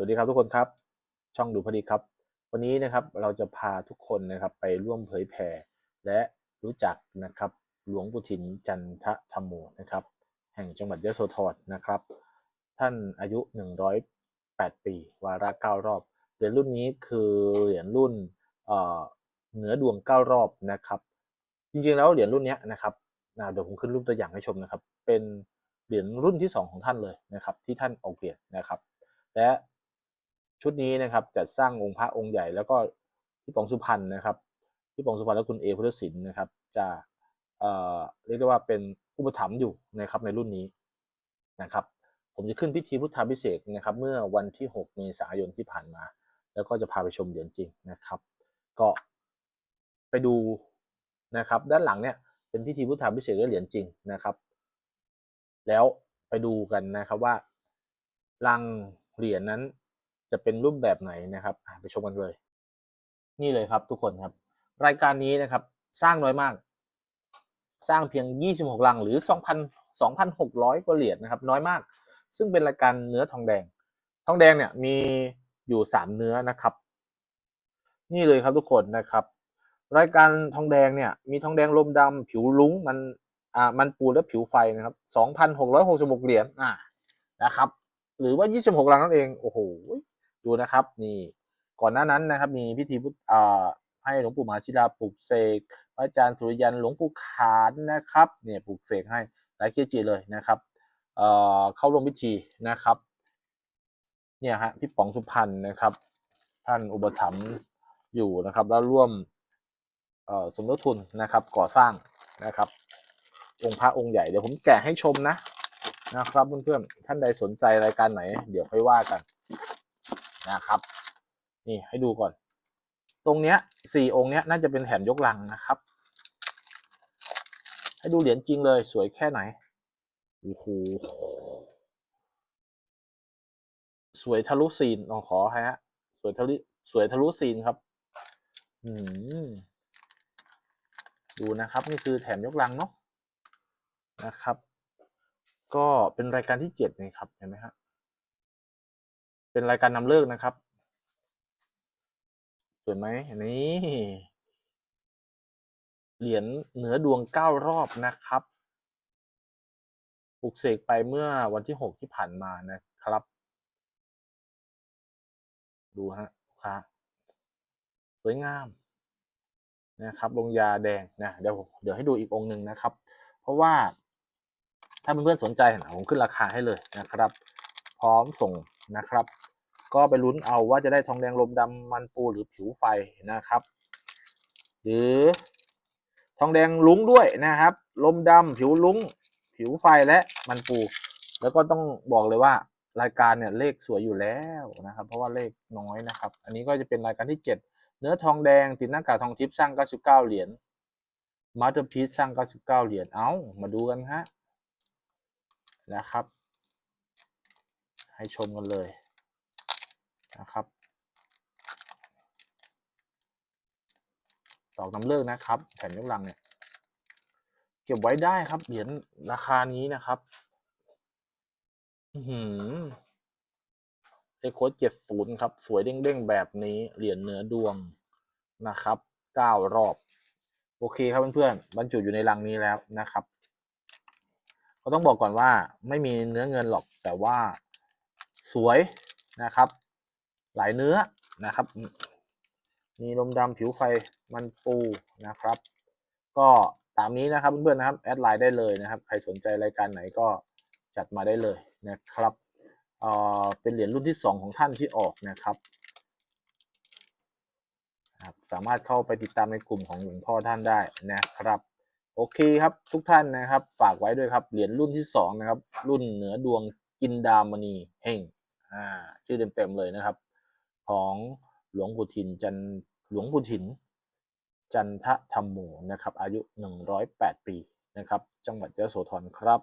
สวัสดีครับทุกคนครับ ช่องดูพอดีครับ วันนี้นะครับเราจะพาทุกคนนะครับไปร่วมเผยแผ่และรู้จักนะครับหลวงปู่ถินจันทธรรมโมนะครับ แห่งจังหวัดยโสธรนะครับ ท่านอายุ 108 ปี วาระ9รอบเหรียญรุ่นนี้คือเหรียญรุ่นเอ่อเหนือดวง 9 รอบนะครับ จริงๆแล้วเหรียญรุ่นเนี้ยนะครับเดี๋ยวผมขึ้นรูปตัวอย่างให้ชมนะครับ เป็นเหรียญรุ่นที่ 2 ของท่านเลยนะครับ ที่ท่านออกเหรียญนะครับ และ ชุดนี้นะครับจัดสร้างองค์พระองค์ใหญ่แล้วก็พี่ปองสุพรรณนะครับพี่ปองสุพรรณและคุณเอพุทธศิลป์นะครับจะเอ่อเรียกได้ว่าเป็นอุปถัมภ์อยู่นะครับในรุ่นนี้นะครับ ผมจะขึ้นพิธีพุทธาพิเศษนะครับ เมื่อวันที่ 6 เมษายนที่ผ่านมา แล้วก็จะพาไปชมเหรียญจริงนะครับ ก็ไปดูนะครับ ด้านหลังเนี่ยเป็นพิธีพุทธาพิเศษกด้วยเหรียญจริงนะครับ แล้วไปดูกันนะครับว่าลังเหรียญนั้น จะเป็นรูปแบบไหนนะครับไปชมกันเลย นี่เลยครับทุกคนครับ รายการนี้นะครับสร้างน้อยมาก สร้างเพียง 26 ลังหรือ 2,000 2,600 กว่าเหรียญนะครับ น้อยมาก ซึ่งเป็นรายการเนื้อทองแดง ทองแดงเนี่ยมีอยู่ 3 เนื้อนะครับ นี่เลยครับทุกคนนะครับ รายการทองแดงเนี่ยมีทองแดงลมดำผิวลุ้งมันอ่ามันปูและผิวไฟนะครับ 2,666 เหรียญอ่านะครับ หรือว่า 26 ลังนั่นเองโอ้โห ดูนะครับนี่ก่อนหน้านั้นนะครับมีพิธีพุทธให้หลวงปู่มหาศิลาปลุกเสกพระอาจารย์สุริยันหลวงปู่ขานนะครับเนี่ยปลุกเสกให้หลายเกจิเลยนะครับเอ่อเข้าร่วมพิธีนะครับเนี่ยฮะพี่ป๋องสุพรรณนะครับ ท่านอุปถัมภ์อยู่นะครับ แล้วร่วมเอ่อสมทบทุนนะครับก่อสร้างนะครับ องค์พระองค์ใหญ่เดี๋ยวผมแกะให้ชมนะนะครับเพื่อนๆท่านใดสนใจรายการไหน เดี๋ยวค่อยว่ากัน นะครับ นี่ให้ดูก่อน ตรงเนี้ยสี่องค์เนี้ยน่าจะเป็นแถมยกลังนะครับ ให้ดูเหรียญจริงเลยสวยแค่ไหนโอ้โหสวยทะลุซีนต้องขอฮะสวยทะลุสวยทะลุซีนครับ อืมดูนะครับ นี่คือแถมยกลังเนาะนะครับ ก็เป็นรายการที่เจ็ดนะครับเห็นไหมฮะ เป็นรายการนำเลิกนะครับ สวยไหมนี่เหรียญเหนือดวงเก้ารอบนะครับปลุกเสกไปเมื่อวันที่หกที่ผ่านมานะครับ ดูฮะครับสวยงามนะครับลงยาแดงนะเดี๋ยวเดี๋ยวให้ดูอีกองค์หนึ่งนะครับ เพราะว่าถ้าเพื่อนๆสนใจนะผมขึ้นราคาให้เลยนะครับ พร้อมส่งนะครับ ก็ไปลุ้นเอาว่าจะได้ทองแดงลมดำมันปูหรือผิวไฟนะครับ หรือทองแดงลุ้งด้วยนะครับ ลมดำผิวลุ้ง ผิวไฟและมันปู แล้วก็ต้องบอกเลยว่ารายการเนี่ยเลขสวยอยู่แล้วนะครับ เพราะว่าเลขน้อยนะครับ อันนี้ก็จะเป็นรายการที่เจ็ดเนื้อทองแดงติดหน้ากากทองทิพย์สร้าง 99 เหรียญมาสเตอร์พีซสร้าง 99 เหรียญเอามาดูกันฮะนะครับ ให้ชมกันเลยนะครับตอกน้ำเลิกนะครับ แผ่นยกลังเนี่ยเก็บไว้ได้ครับเหรียญราคานี้นะครับหือเอโคดเจ็ดศูนย์ครับ สวยเด้งๆแบบนี้เหรียญเนื้อดวงนะครับเก้ารอบ โอเคครับเพื่อนๆบรรจุอยู่ในรังนี้แล้วนะครับ ก็ต้องบอกก่อนว่าไม่มีเนื้อเงินหรอกแต่ว่า สวยนะครับ หลายเนื้อนะครับ มีลมดำผิวไฟมันปูนะครับ ก็ตามนี้นะครับเพื่อนๆนะครับแอดไลน์ได้เลยนะครับ ใครสนใจรายการไหนก็จัดมาได้เลยนะครับเอ่อเป็นเหรียญรุ่นที่ 2 ของท่านที่ออกนะครับ สามารถเข้าไปติดตามในกลุ่มของหลวงพ่อท่านได้นะครับ โอเคครับทุกท่านนะครับ ฝากไว้ด้วยครับเหรียญรุ่นที่ 2 นะครับ รุ่นเหนือดวงกินดามณีเฮง อ่าชื่อเต็มๆเลยนะครับ ของหลวงปู่ถินจันหลวงปู่ถิน จันทธรรมโมนะครับ อายุ 108 ปีนะครับ จังหวัดยะโสธรครับ